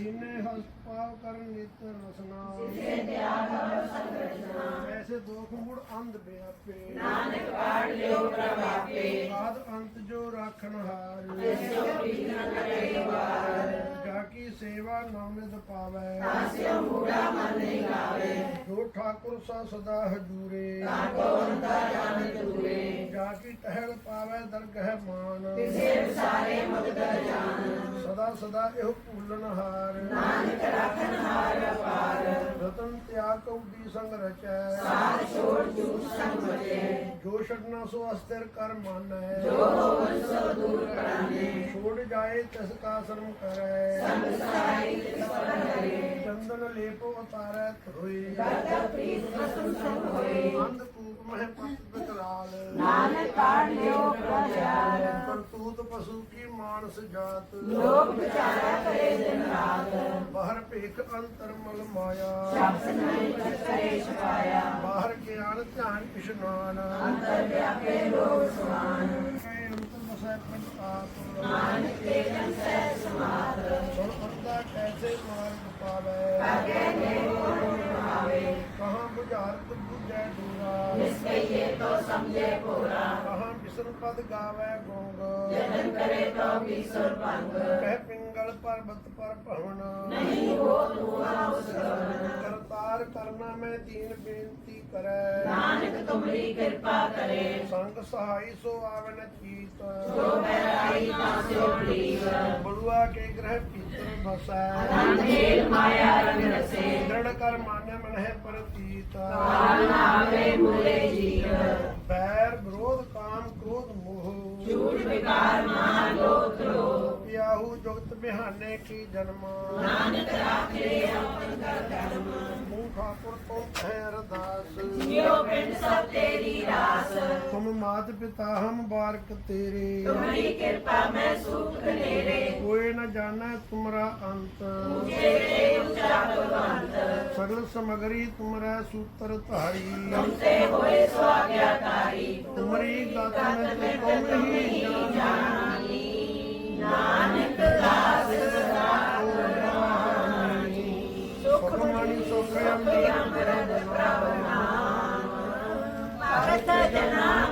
ਦੀਨੇ ਹਸਤ ਪਾਵ ਕਰਨ ਨੇਤਰ ਰਸਨਾ। ਜਿਸੇ ਤਿਆਗ ਸੰਗਰਜਨਾ ਐਸੇ ਦੋਖ ਮੁੜ ਅੰਧ ਬਿਆਪੇ ਨਾਨਕ ਕਾੜ ਲਿਓ ਪ੍ਰਭਾਪੇ। ਆਦ ਅੰਤ ਜੋ ਰਾਖਣ ਹਾਰ। ਜਿਸੋ ਪੀਨ ਕਰੇ ਵਾਰ। ਕੀ ਸੇਵਾ ਨਾਮਿਦ ਪਾਵੈ? ਆਸਿਓ ਮੂੜਾ ਮਨ ਨਹੀਂ ਗਾਵੇ ਜੋ ਠਾਕੁਰ ਸਾ ਸਦਾ ਹਜੂਰੇ। ਤਾ ਕੋ ਅੰਤਾ ਜਾਣ ਜੂਰੇ ਜਾ ਕੀ ਟਹਿਲ ਪਾਵੈ ਦਰਗਹਿ ਮਾਨ। ਜਾਨ। ਸਦਾ ਸਦਾ ਇਹੋ ਭੂਲਨ ਹਾਰ। ਨਾਨਕ ਰਾਖਨ ਹਾਰ ਅਪਾਰ। ਰਤਨ ਤਿਆਗ ਕਉਡੀ ਸੰਗ ਰਚੈ। ਸਾਧ ਛੋੜ ਜੂਠ ਸੰਗ ਬਚੈ ਜੋ ਛਡਨਾ ਸੋ ਅਸਥਿਰ ਕਰ ਮਾਨੈ। ਜੋ ਹੋਵਨ ਸੋ ਦੂਰ ਕਰਾਨੇ। ਛੋੜ ਜਾਏ ਤਿਸ ਕਾ ਸ਼ਰਮ ਕਰੈ। ਸੰਗ ਚੰਦਨ ਲੇਪੋ ਉਤਾਰੈ ਧੋਏ ਗਾਤਾ ਪ੍ਰੀਤ ਮਸਮ ਸੰਗ ਹੋਏ ਅੰਧ ਕੂਪ ਮਹਿ ਪਤ ਬਕਰਾਲ ਨਾਨਕ ਕਾੜ ਲਿਓ ਪ੍ਰਜਾਲ ਕਰਤੂਤ ਪਸ਼ੂ ਕੀ ਮਾਨਸ ਜਾਤ ਲੋਕ ਵਿਚਾਰਾ ਕਰੇ ਦਿਨ ਰਾਤ ਬਾਹਰ ਭੇਖ ਅੰਤਰ ਮਲ ਮਾਇਆ। ਸ਼ਬਦ ਨਹੀਂ ਕਰੇ ਛਪਾਇਆ ਬਾਹਰ ਗਿਆਨ ਧਿਆਨ ਇਸ਼ਨਾਨ। ਅੰਤਰ ਵਿਆਪੇ ਲੋਕ ਸਮਾਨ। ਕੈ ਅੰਤਰ ਵਸੈ ਪੰਜ ਆਪ ਨਾਨਕ ਤੇ ਜਨ ਸਹਿ ਸਮਾਤ ਸੁਣ ਅੰਦਾ ਕੈਸੇ ਮਾਰਗ ਪਾਵੇ ਕਾਗੇ ਨੇ ਪਾਵੇ ਕਹਾਂ ਬੁਝਾਰਤ ਬੁਝੈ ਦੂਰਾ ਜਿਸ ਕਈਏ ਤੋ ਸਮਝੇ ਪੂਰਾ ਕਹਾਂ ਬਿਸਰ ਪਦ ਗਾਵੇ ਗੋਂਗ। ਜਨਨ ਕਰੇ ਤੋ ਬਿਸਰ ਭੰਗ। ਕਹਿ ਪਿੰਗਲ ਪਰਬਤ ਪਰ ਭਵਨ। ਨਹੀਂ ਹੋ ਤੂਆ ਉਸ ਕਰਤਾਰ ਕਰਨਾ ਮੈਂ ਬੇਨਤੀ ਕਰੈ। ਕਰੇ। ਸੋ ਬੈਰਾਈ ਤਾਂ ਸਿਓ ਪ੍ਰੀਤ। ਬਲੂਆ ਮਨ ਪ੍ਰਤੀਤ ਕਾਲ ਆਵੇ ਮੂਲੇ ਜੀਵ ਬੈਰ ਵਿਰੋਧ ਕਾਮ ਕ੍ਰੋਧ ਮੋਹ। ਝੂਠ ਵਿਕਾਰ ਮਹਾ ਲੋਕ ਰੋ ਪਿਆਹੂ ਜੁਗਤ ਬਿਹਾਨੇ ਕੀ ਜਨਮ। ਨਾਨਕ ਰਾਖੇ ਆਪਨ ਕਰ ਕਰਮ। ਠਾਕੁਰ ਤੋਂ ਹੈ ਅਰਦਾਸ ਜਿਉ ਪਿੰਡ ਸਭ ਤੇਰੀ ਰਾਸ। ਤੁਮ ਮਾਤ ਪਿਤਾ ਹਮ ਬਾਰਕ ਤੇਰੇ। ਤੁਮਰੀ ਕਿਰਪਾ ਮੈਂ ਸੂਖ ਨੇਰੇ। ਕੋਈ ਨ ਜਾਣੈ ਤੁਮਰਾ ਅੰਤ। ਜੇ ਤੇ ਉੱਚਾ ਭਗਵੰਤ। ਸਗਲ ਸਮਗਰੀ ਤੁਮਰਾ ਸੂਤਰ ਧਾਰੀ। ਤੁਮਸੇ ਹੋਏ ਸੋ ਆਗਿਆਕਾਰੀ ਤੁਮਰੀ ਗਤ ਮੈਂ ਤੁਮ ਹੀ ਜਾਣੀ ਨਾਨਕ ਦਾਸ। ਸੁਖ ਮਣੀ ਸੁਖ ਅੰਮ੍ਰਿਤ ਭਗਤ ਜਨਾ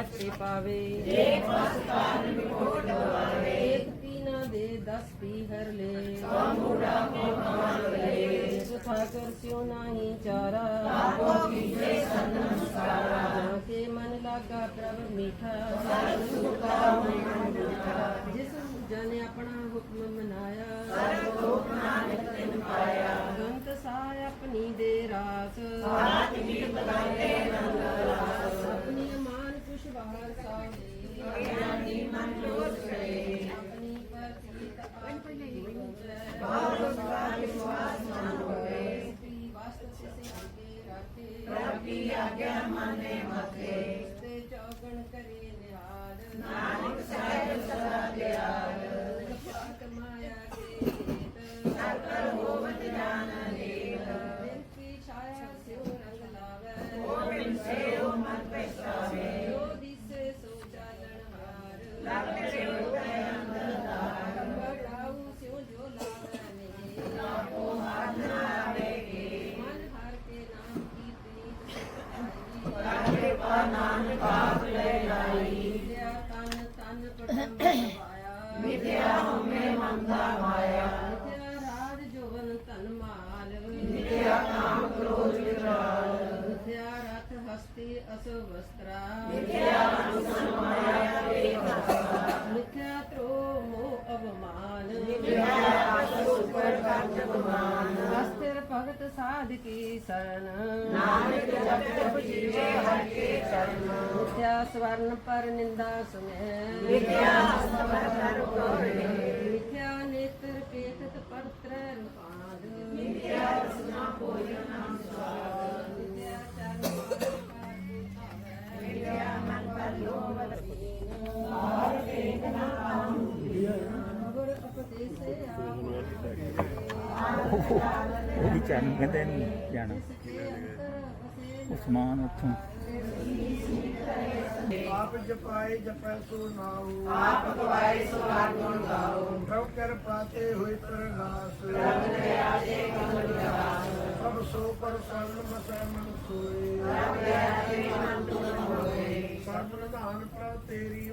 ਵਸਤੂ ਲੈ ਪੱਤੇ ਪਾਵੇ ਜੇ ਪਸ ਕਾਨ ਵਿਖੋਟ ਵਾਵੇ ਇੱਕ ਪੀਨਾ ਦੇ ਦਸ ਪੀ ਹਰ ਲੈ ਮੂੜਾ ਕੋ ਕਮਾਲ ਲੈ ਸੁਥਾ ਕਰ ਸਿਓ ਨਾਹੀ ਵਸਤਰਾ ਵਿਦਿਆ ਅਨੁਸਨ ਮਾਇਆ ਤੇ ਮਿਥਿਆ ਤ੍ਰੋ ਅਵਮਾਨ ਵਿਦਿਆ ਆਸ ਉਪਰ ਕਰਜ ਗੁਮਾਨ ਅਸਥਿਰ ਭਗਤ ਸਾਧ ਕੀ ਸਰਣ ਨਾਨਕ ਜਪ ਜਪ ਜੀਵੇ ਹਰ ਕੇ ਚਰਨ ਮਿਥਿਆ ਸਵਰਨ ਪਰ ਨਿੰਦਾ ਸੁਨੈ ਵਿਦਿਆ ਹਸਤਵਰ ਕਰ ਕੋਰੇ ਮਿਥਿਆ ਨੇਤਰ ਪੇਖਤ ਪਰਤ੍ਰ ਰੂਪਾਦ ਵਿਦਿਆ ਰਸਨਾ ਭੋਜਨ ਨਾਮ ਸਵਾਦ ਮੇਰਾ ਮਨ ਪਰ ਲੋਭ ਵਸੀਨ ਮਾਰ ਸੇਤ ਨਾ ਪਾਉਂ ਮਗਰ ਉਪਦੇਸੇ ਉਹ ਵੀ ਚੈਨ ਕਹਿੰਦੇ ਨਹੀਂ ਜਾਣਾ। ਉਸਮਾਨ ਉੱਥੋਂ। ਆਪ ਜਪਾਏ ਜਪੈ ਸੋ ਨਾਉ। ਆਪ ਗਵਾਏ ਸੋ ਹਰ ਗੁਣ ਗਾਉ ਪ੍ਰਭ ਕਰ ਪਾਤੇ ਹੋਏ ਪ੍ਰਗਾਸ। ਪ੍ਰਭ ਦਇਆ ਦੇ ਕਮਲ ਪ੍ਰਭ ਸੋ ਪਰ ਸਰਬ ਮਸੈ ਮਨ ਸੋਏ। ਪ੍ਰਭ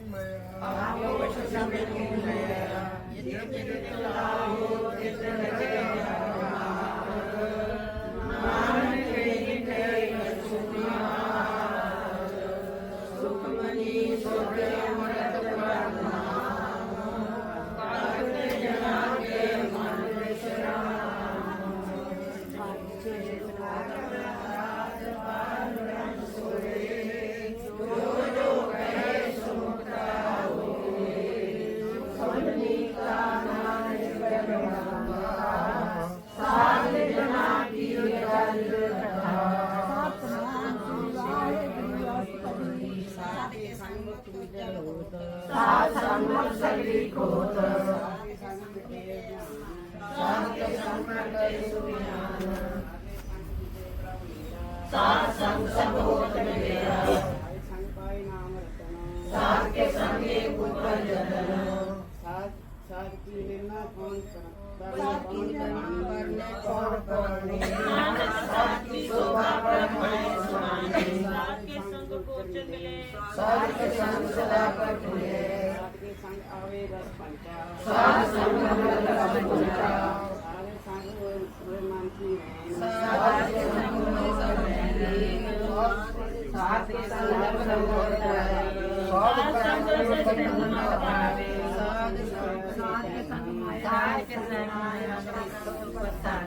ਤੇਰੀ ਮਇਆ ਆਪੋ ਕੁਛ ਸਭ ਕੀ ਸੰਗ ਆਵੇ ਰਸ ਪੰਚਾ ਸਾਧ ਸੰਗ ਰਸ ਪੰਚਾ ਸਾਰੇ ਸੰਗ ਹੋਏ ਮਨ ਕੀ ਸਾਧ ਕੇ ਸੰਗ ਹੋਏ ਸਭ ਰਹਿੰਦੇ ਸਾਧ ਕੇ ਸੰਗ ਸਭ ਹੋਏ ਸਾਧ ਸੰਗ ਕਰਮ ਸੰਗ ਸੰਗ ਨਾ ਪਾਵੇ ਸਾਧ ਸੰਗ ਸਾਧ ਕੇ ਸੰਗ ਮਾਇਆ ਸਾਧ ਕੇ ਸੰਗ ਮਾਇਆ ਸੰਗ ਪਰਤਾਨ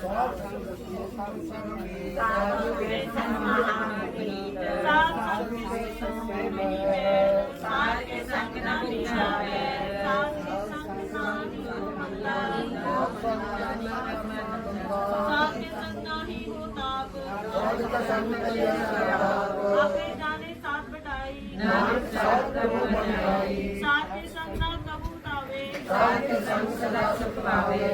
ਸਾਧ ਸੰਗ ਸਦਾ ਸੁਖ ਪਾਵੇ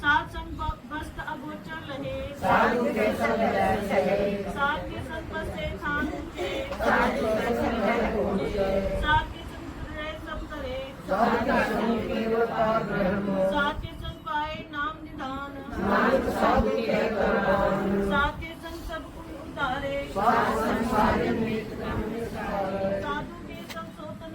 ਸਾਧ ਸੰਗ ਬ- ਬਸਤ ਅਗੋਚਰ ਲਹੇ ਸਾਧੂ ਕੇ ਸੰਗ ਲੈ ਸਹੇ ਸਾਧ ਕੇ ਸੰਗ ਬਸੇ ਥਾਨ ਉੱਚੇ ਸਾਧੂ ਕੇ ਸੰਗ ਲੈ ਪਹੁੰਚੇ ਸਾਧ ਕੇ ਸੰਗ ਰਹੇ ਸਭ ਕਰੇ ਸਾਧ ਕੇ ਸੰਗ ਕੇਵਲ ਪਾਰ ਬ੍ਰਹਮ ਸਾਧ ਕੇ ਸੰਗ ਪਾਏ ਨਾਮ ਨਿਧਾਨ ਨਾਨਕ ਸਾਧੂ ਕੇ ਕਰਵਾਨ ਸਾਧ ਕੇ ਸੰਗ ਸਭ ਕੁਝ ਉਤਾਰੇ ਸਾਧ ਸੰਸਾਰੇ ਮੀਤ ਕੰਮ ਸਾਧੂ ਕੇ ਸੰਗ ਸੋਤਨ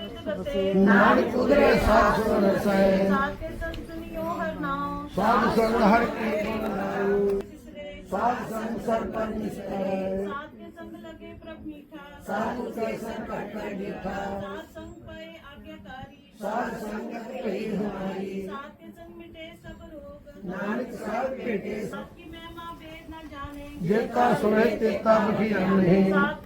ਪਾਰ ਗਤੇ ਨਾਨਕ ਉਦਰੇ ਸਾਧ ਸੁਨ ਰਸੈ ਸਾਧ ਕੇ ਸੰਗ ਸੁਨਿਓ ਹਰ ਨਾਮ। ਸਾਧ ਸੰਗ ਹਰ ਕੀ ਸਾਧ ਸੰਗ ਸਰਪੰਚ ਨਿਸਤੈ ਸਾਧ ਕੇ ਸੰਗ ਲਗੇ ਪ੍ਰਭ ਮੀਠਾ। ਸਾਧੂ ਕੇ ਸੰਗ ਘਟ ਘਟ ਦੇਖਾ ਸਾਧ ਸੰਗ ਪਏ ਆਗਿਆਕਾਰੀ। ਸਾਧ ਸੰਗਤ ਭਈ ਹਮਾਰੀ ਸਾਧ ਕੇ ਸੰਗ ਮਿਟੇ ਸਭ ਰੋਗ। ਨਾਨਕ ਸਾਧ ਭੇਟੇ। ਸਭ ਕੀ ਮਹਿਮਾ ਵੇਦ ਨ ਜਾਣੇ। ਜੇਤਾ ਸੁਣੇ ਤੇਤਾ ਬਖੀ ਅਮਨੇ ਸਾਧ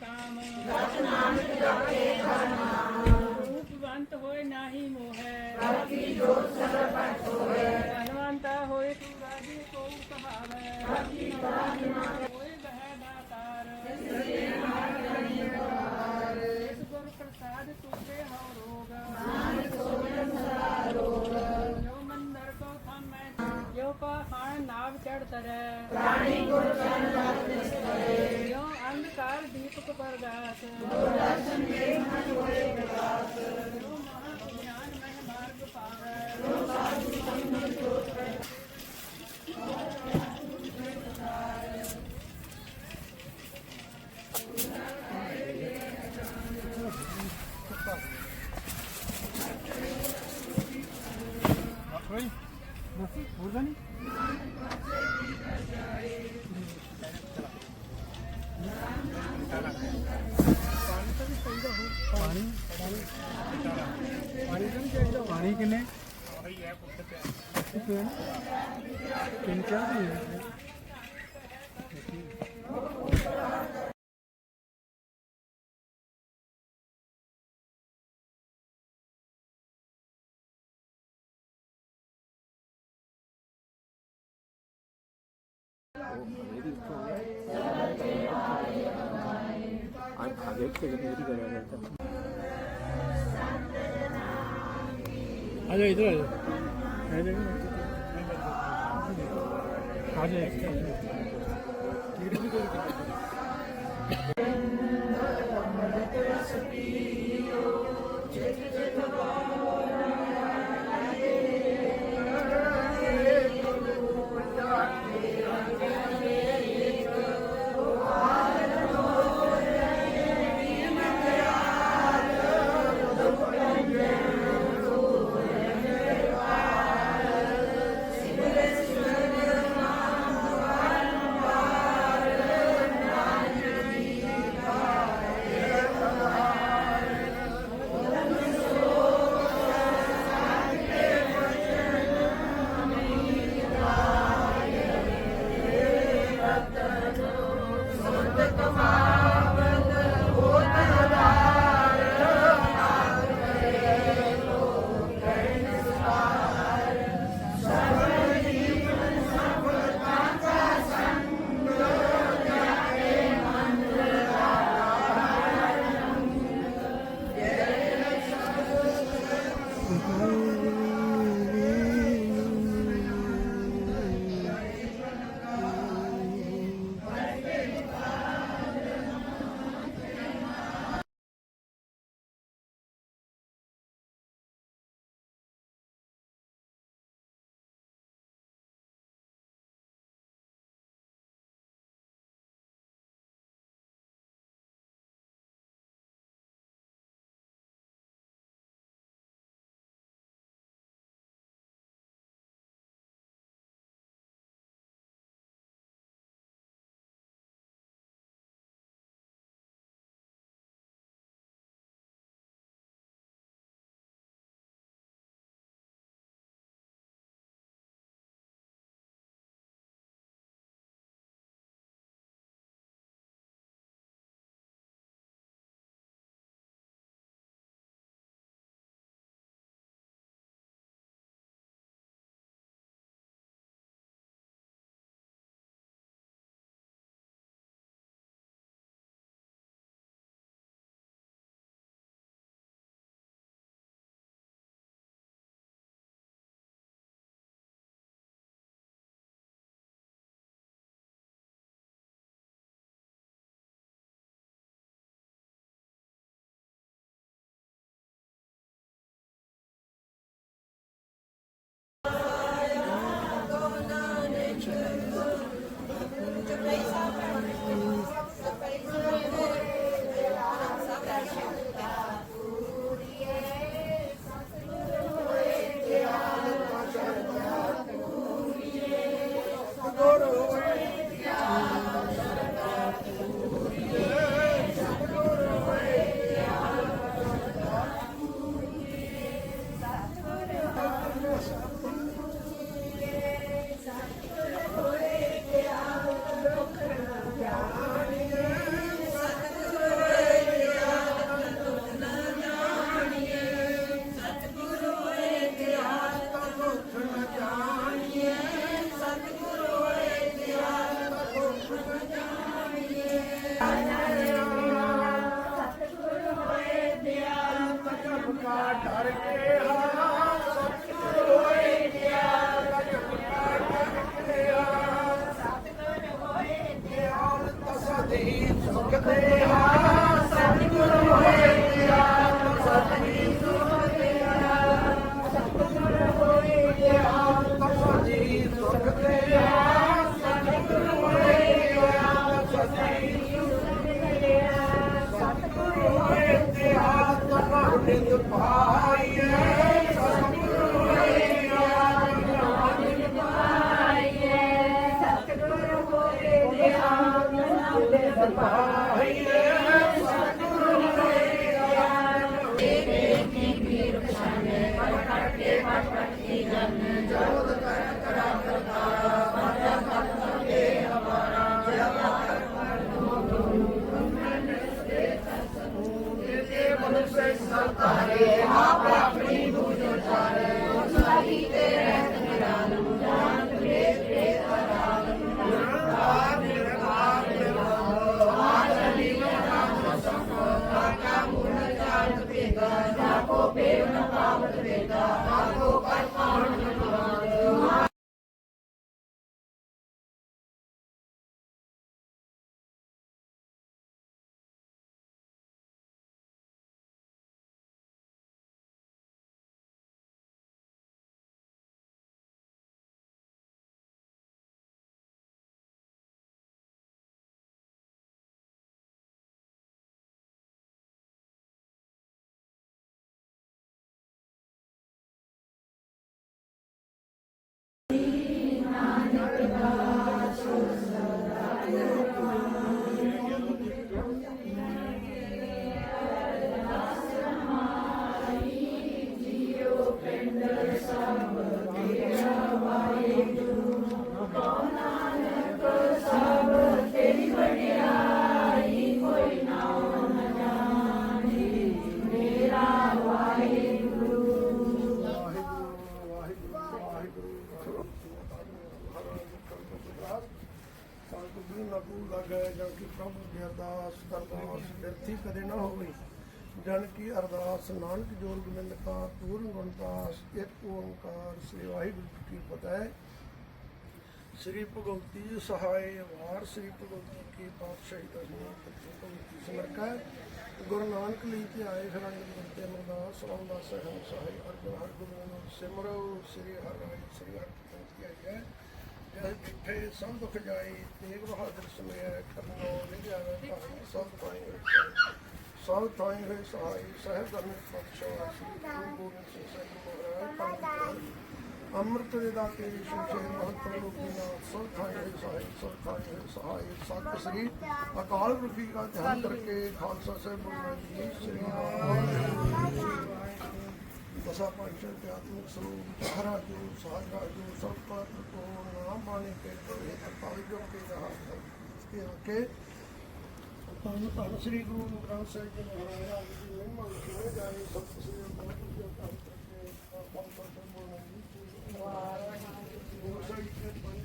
ਕਾਮ ਰਤ ਨਾਨਕ ਜਾਪੇ ਹਰ ਨਾਮ ਰੂਪਵੰਤ ਹੋਏ ਨਾਹੀ ਮੋਹੈ। ਰਾਖੀ ਜੋਤ ਸਰਬ ਭਟ ਹੋਏ ਧਨਵੰਤਾ ਹੋਏ ਤੂੰ ਰਾਜੀ ਕੋ ਕਹਾਵੇ। ਰਾਖੀ ਹੋਏ ਬਹਿ ਦਾਤਾਰ ਇਸ ਗੁਰ ਪ੍ਰਸਾਦ ਤੁਕੇ ਹਉ ਰੋਗ। ਨਾਨਕ ਸੋਇ ਸਦਾ ਰੋਗ ਜੋ ਮੰਦਰ ਕੋ ਥਾਮੈ ਜੋ ਪਾ ਖਾਣ ਨਾਵ ਚੜ ਤਰੈ। ਪ੍ਰਾਣੀ ਗੁਰ ਜਨ Gracias. 아니 가볍게 좀 느리게 해야 겠다 아니야 얘들아 애들 가자 이렇게 Bahaya ਸੰਤ ਜੀ ਨਕੂ ਲਗੈ ਪ੍ਰਭੂ ਦੀ ਅਰਦਾਸ ਕਰਦਾਸ ਬਿਰਥੀ ਕਦੇ ਨਾ ਹੋਵੇ। ਜਨ ਕੀ ਅਰਦਾਸ ਨਾਨਕ ਜੋਰ ਗੋਬਿੰਦ ਕਾ ਪੂਰਨ ਗੁਣਦਾਸ, ਇੱਕ ਓੰਕਾਰ ਸ੍ਰੀ ਵਾਹਿਗੁਰੂ ਕੀ ਫਤਿਹ। ਸ੍ਰੀ ਭਗਵਤੀ ਸਹਾਇ ਵਾਰ, ਸ੍ਰੀ ਭਗਵਤੀ ਕੀ ਪਾਤਸ਼ਾਹੀ ਦਸਮੀ ਭਗਵਤੀ ਸਮਰਕਾ ਗੁਰੂ ਨਾਨਕ ਲਈ ਤੇ ਆਏ ਫਿਰ ਅਮਰਦਾਸ ਸਲਾਮ ਸਹਿਣ ਸਹਾਇ ਅਰਜਨ ਹਰ ਗੁਰੂ ਸਿਮਰੋ, ਸ੍ਰੀ ਹਰਿ ਸ੍ਰੀ ਹਰਿ ਕੀ ਹੈ। ਜਿੱਥੇ ਸਭ ਦੁਖ ਜਾਏ ਤੇਗ ਬਹਾਦਰ ਸਮਿਆ ਕਰਨੋ ਨਿਜਾਵੇ ਭਾਈ ਸਭ ਪਾਈ ਸਭ ਥਾਈ ਹੋਏ ਸਹਾਈ ਸਹਿਬ ਧਰਮ ਪਾਤਸ਼ਾਹ ਸ੍ਰੀ ਗੁਰੂ ਗੋਬਿੰਦ ਸਿੰਘ ਸਾਹਿਬ ਮਹਾਰਾਜ ਅੰਮ੍ਰਿਤ ਦੇ ਦਾਤੇ ਸ਼ਿਵ ਮਹੰਤ ਰੂਪੀ ਨਾਮ ਸਭ ਥਾਈ ਹੋਏ ਸਹਾਈ ਸਭ ਥਾਈ ਹੋਏ ਸਹਾਈ ਸਤਿ ਸ੍ਰੀ ਅਕਾਲ ਪੁਰਖ ਜੀ ਦਾ ਧਿਆਨ ਕਰਕੇ ਖਾਲਸਾ ਸਾਹਿਬ ਬੋਲਣਾ ਜੀ ਸ੍ਰੀ ਵਾਹਿਗੁਰੂ ਦਸਾ ਪੰਚਨ ਆਤਮਿਕ ਸਰੂਪ ਸਹਾਰਾ ਜੋ ਸਹਾਰਾ ਜੋ ਸਭ ਪਰ ਕੋ ਨਾਮ ਬਾਣੀ ਕੇ ਤੋਏ ਪਾਲ ਜੋ ਕੇ ਰਹਾ ਹੈ। ਕੇ ਰਕੇ ਧੰਨ ਧੰਨ ਸ੍ਰੀ ਗੁਰੂ ਗ੍ਰੰਥ ਸਾਹਿਬ ਜੀ ਮਹਾਰਾਜ ਜੀ ਨੇ ਮੰਨ ਕੇ ਜਾਏ ਸਤਿ ਸ੍ਰੀ ਅਕਾਲ ਜੀ ਦਾ ਕਰਕੇ ਖਾਲਸਾ ਸਾਹਿਬ ਬੋਲਣਾ ਜੀ ਵਾਹਿਗੁਰੂ ਸਾਹਿਬ ਜੀ ਪੰਜ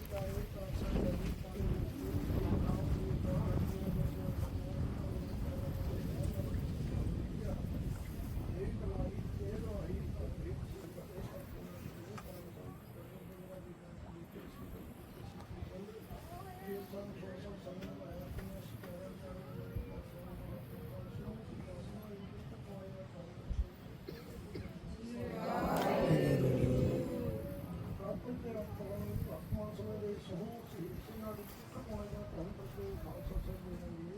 嗯。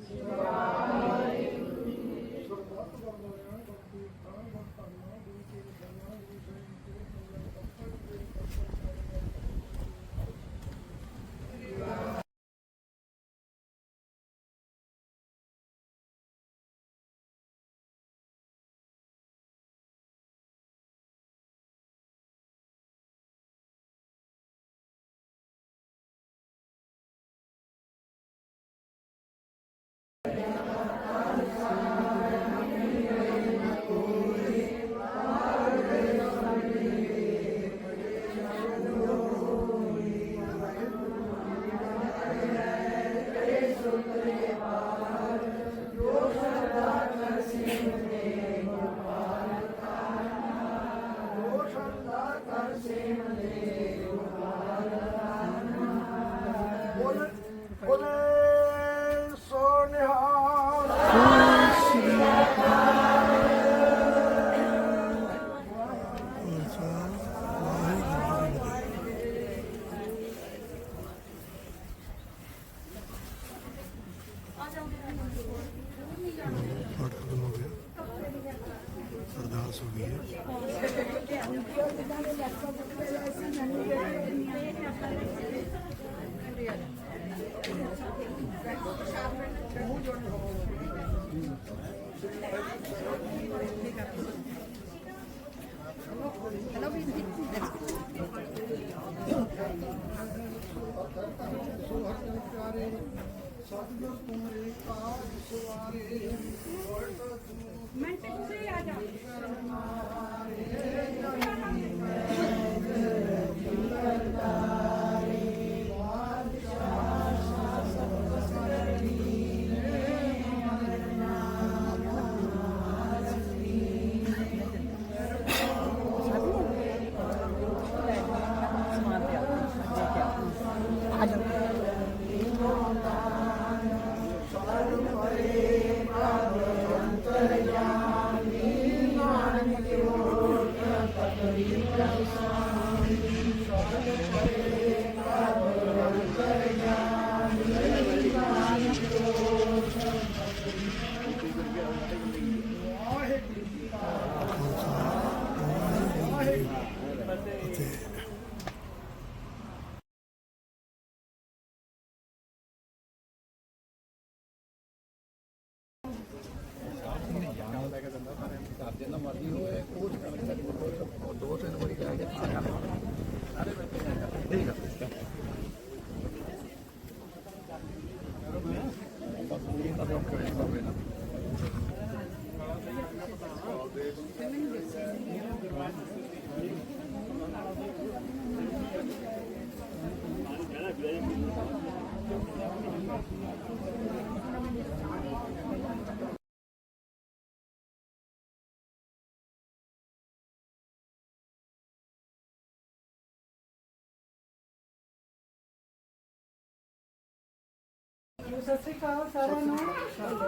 ਸਤਿ ਸ਼੍ਰੀ ਅਕਾਲ ਸਾਰਿਆਂ ਨੂੰ। ਅਹ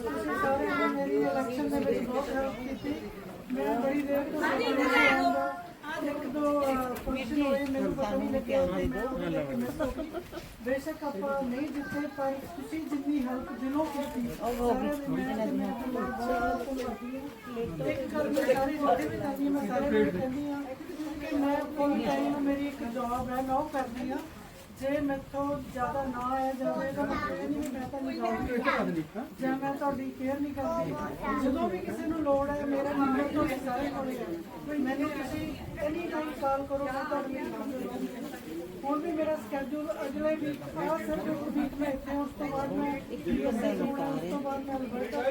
ਤੁਸੀਂ ਸਾਰਿਆਂ ਨੇ ਮੇਰੀ ਇਲੈਕਸ਼ਨ ਦੇ ਵਿੱਚ ਬਹੁਤ ਹੈਲਪ ਕੀਤੀ। ਮੈਂ ਬੜੀ ਦੇਰ ਤੋਂ ਸੋਚ ਆਉਂਦਾ ਇੱਕ ਦੋ ਫੰਕਸ਼ਨ ਹੋਏ ਮੈਨੂੰ ਪਤਾ ਨਹੀਂ ਲੱਗਿਆ ਬੇਸ਼ੱਕ ਆਪਾਂ ਨਹੀਂ ਜਿੱਤੇ ਪਰ ਤੁਸੀਂ ਜਿੰਨੀ ਹੈਲਪ ਦਿਲੋਂ ਕੀਤੀ ਸਾਰਿਆਂ ਦੇ ਮੈਂ ਮੈਂ ਬਹੁਤ ਧੰਨਵਾਦੀ ਹਾਂ। ਇੱਕ ਗੱਲ ਮੈਂ ਸਾਰੀ ਰੋਟੀ ਵੀ ਕਰਦੀ ਹਾਂ ਮੈਂ ਸਾਰਿਆਂ ਨੂੰ ਕਹਿੰਦੀ ਹਾਂ ਕਿ ਮੈਂ ਫੁੱਲ ਟਾਈਮ ਮੇਰੀ ਇੱਕ ਜੌਬ ਹੈ ਮੈਂ ਉਹ ਕਰਦੀ ਹਾਂ। ਜੇ ਮੈਥੋਂ ਜ਼ਿਆਦਾ ਨਾ ਆਇਆ ਜਾਵੇ ਤਾਂ ਮੈਂ ਇਹ ਨਹੀਂ ਵੀ ਮੈਂ ਤਾਂ ਨਹੀਂ ਜਾਊਂਗੀ। ਜੇ ਮੈਂ ਤੁਹਾਡੀ ਕੇਅਰ ਨਹੀਂ ਕਰਦੀ। ਜਦੋਂ ਵੀ ਕਿਸੇ ਨੂੰ ਲੋੜ ਹੈ ਮੇਰਾ ਨੰਬਰ ਤੁਹਾਡੇ ਸਾਰੇ ਕੋਲੇ ਹੈ ਮੈਨੂੰ ਤੁਸੀਂ ਐਨੀ ਟਾਈਮ ਕਾਲ ਕਰੋ ਮੈਂ ਤੁਹਾਡੀ ਮਦਦ ਕਰਾਂਗੀ ਹੁਣ ਵੀ ਮੇਰਾ ਸਕੇਡਿਊਲ ਅਗਲੇ ਵੀਕ ਆ ਸਿਰਫ ਇੱਕ ਵੀਕ ਮੈਂ ਇੱਥੇ ਉਸ ਤੋਂ ਬਾਅਦ ਮੈਂ ਯੂਐਸਏ ਜਾਣਾ ਉਸ ਤੋਂ ਬਾਅਦ ਮੈਂ ਅਲਬਰਟਾ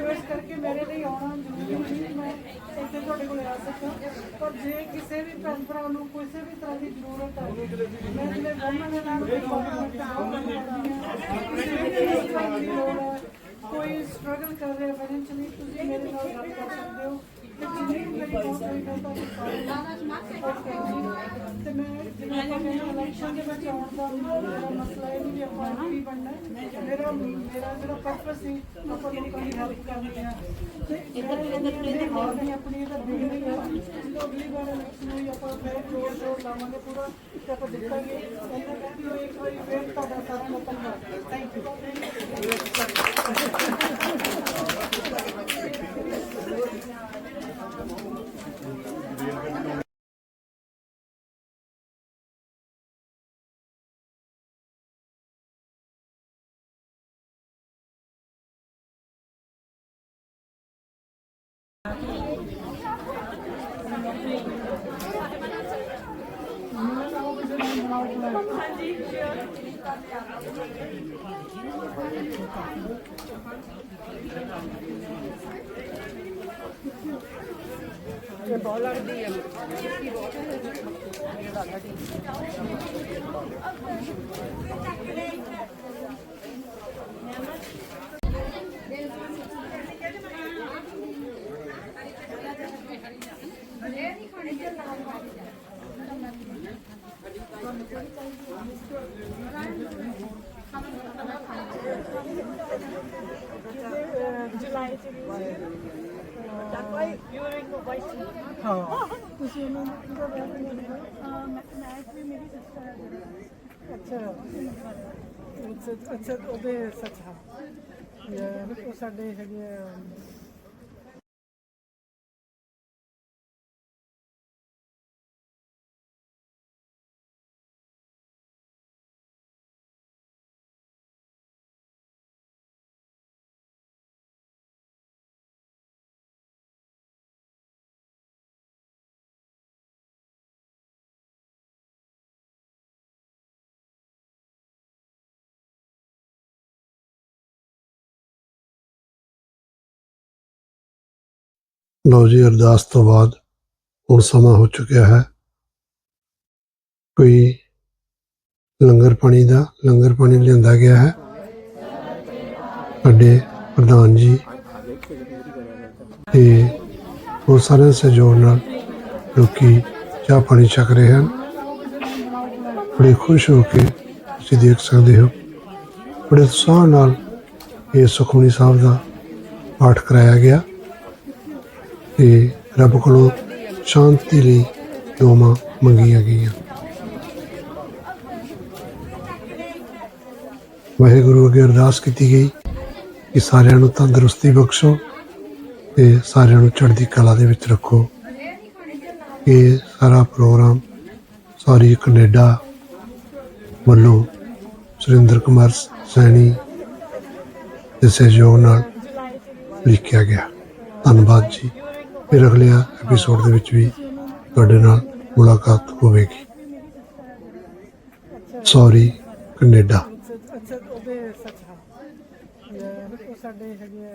ਸੋ ਇਸ ਕਰਕੇ ਮੇਰੇ ਲਈ ਆਉਣਾ ਜ਼ਰੂਰੀ ਨਹੀਂ ਮੈਂ ਇੱਥੇ ਤੁਹਾਡੇ ਕੋਲ ਆ ਸਕਾਂ ਪਰ ਜੇ ਕਿਸੇ ਵੀ ਭੈਣ ਭਰਾ ਨੂੰ ਕਿਸੇ ਵੀ ਤਰ੍ਹਾਂ ਦੀ ਜ਼ਰੂਰਤ ਹੈ ਮੈਂ ਜਿਹੜੇ ਵੋਮਨ ਦੇ ਨਾਲ ਕੋਈ ਕੋਈ ਸਟਰਗਲ ਕਰ ਰਿਹਾ ਫਾਈਨੈਂਸ਼ੀਅਲੀ ਤੁਸੀਂ ਮੇਰੇ ਨਾਲ ਗੱਲ ਕਰ ਸਕਦੇ ਹੋ। ਤੇ ਜਿੰਨੀ ਵੀ ਮੇਰੀ ਬਹੁਤ ਹੋਈ ਮੈਂ ਤੁਹਾਨੂੰ support ਕਰਾਂਗੀ। ਤੇ ਮੈਂ ਜਿਵੇਂ ਆਪਾਂ ਕਹਿੰਦੇ ਇਲੈਕਸ਼ਨ ਦੇ ਵਿੱਚ ਆਉਣ ਦਾ ਮੇਰਾ ਮਸਲਾ ਇਹ ਨਹੀਂ ਵੀ ਆਪਾਂ ਐਮਪੀ ਬਣਨਾ ਹੈ। ਮੇਰਾ ਮੇਰਾ ਜਿਹੜਾ ਪਰਪਸ ਸੀ ਆਪਾਂ ਲੋਕਾਂ ਦੀ ਹੈਲਪ ਕਰਨੀ ਹੈ ਤੇ ਇਧਰ ਇਧਰ ਇਧਰ ਨਹੀਂ ਆਪਣੀ ਇਹਦਾ ਬਿਗਨਿੰਗ ਹੈ ਜਦੋਂ ਅਗਲੀ ਵਾਰ ਇਲੈਕਸ਼ਨ ਹੋਈ ਆਪਾਂ ਫਿਰ ਜੋਰ ਜੋਰ ਲਾਵਾਂਗੇ ਪੂਰਾ ਤੇ ਆਪਾਂ ਜਿੱਤਾਂਗੇ ਇਹਨਾਂ ਕਹਿੰਦੀ ਹੋਈ ਇੱਕ ਵਾਰੀ ਫਿਰ ਤੁਹਾਡਾ ਸਾਰਿਆਂ ਦਾ ਧੰਨਵਾਦ ਥੈਂਕ ਯੂ डॉलर दिए डॉलर ਹਾਂ। ਤੁਸੀਂ ਉਹਨਾਂ ਨੂੰ ਪੂਰਾ ਵਿਆਹ ਨਹੀਂ ਹੋਣਾ ਮੈਂ ਵੀ ਮੇਰੀ ਸਿਸਟਰ ਹੈ। ਅੱਛਾ। ਅੱਛਾ ਅੱਛਾ ਉਹਦੇ ਸੱਚ ਹਾਂ। ਇਹ ਸਾਡੇ ਹੈਗੇ ਲਓ ਜੀ, ਅਰਦਾਸ ਤੋਂ ਬਾਅਦ ਹੁਣ ਸਮਾਂ ਹੋ ਚੁੱਕਿਆ ਹੈ। ਕੋਈ ਲੰਗਰ ਪਾਣੀ ਦਾ, ਲੰਗਰ ਪਾਣੀ ਲਿਆਂਦਾ ਗਿਆ ਹੈ। ਸਾਡੇ ਪ੍ਰਧਾਨ ਜੀ ਤੇ ਹੋਰ ਸਾਰੇ ਸਹਿਯੋਗ ਨਾਲ ਲੋਕੀ ਚਾਹ ਪਾਣੀ ਛਕ ਰਹੇ ਹਨ। ਬੜੇ ਖੁਸ਼ ਹੋ ਕੇ ਤੁਸੀਂ ਦੇਖ ਸਕਦੇ ਹੋ। ਬੜੇ ਉਤਸ਼ਾਹ ਨਾਲ ਇਹ ਸੁਖਮਨੀ ਸਾਹਿਬ ਦਾ ਪਾਠ ਕਰਾਇਆ ਗਿਆ। ਤੇ ਰੱਬ ਕੋਲੋਂ ਸ਼ਾਂਤੀ ਲਈ ਦੁਆਵਾਂ ਮੰਗੀਆਂ ਗਈਆਂ। ਵਾਹਿਗੁਰੂ ਅੱਗੇ ਅਰਦਾਸ ਕੀਤੀ ਗਈ ਕਿ ਸਾਰਿਆਂ ਨੂੰ ਤੰਦਰੁਸਤੀ ਬਖਸ਼ੋ ਤੇ ਸਾਰਿਆਂ ਨੂੰ ਚੜ੍ਹਦੀ ਕਲਾ ਦੇ ਵਿੱਚ ਰੱਖੋ। ਇਹ ਸਾਰਾ ਪ੍ਰੋਗਰਾਮ ਸਾਰੀ ਕੈਨੇਡਾ ਵੱਲੋਂ ਸੁਰਿੰਦਰ ਕੁਮਾਰ ਸੈਣੀ ਦੇ ਸਹਿਯੋਗ ਨਾਲ ਲਿਖਿਆ ਗਿਆ। ਧੰਨਵਾਦ ਜੀ। ਫਿਰ ਅਗਲੇ ਐਪੀਸੋਡ ਦੇ ਵਿੱਚ ਵੀ ਤੁਹਾਡੇ ਨਾਲ ਮੁਲਾਕਾਤ ਹੋਵੇਗੀ। Sorry Canada. ਅੱਛਾ ਉਹਦੇ ਸੱਚ ਸਾਡੇ ਹੈਗੇ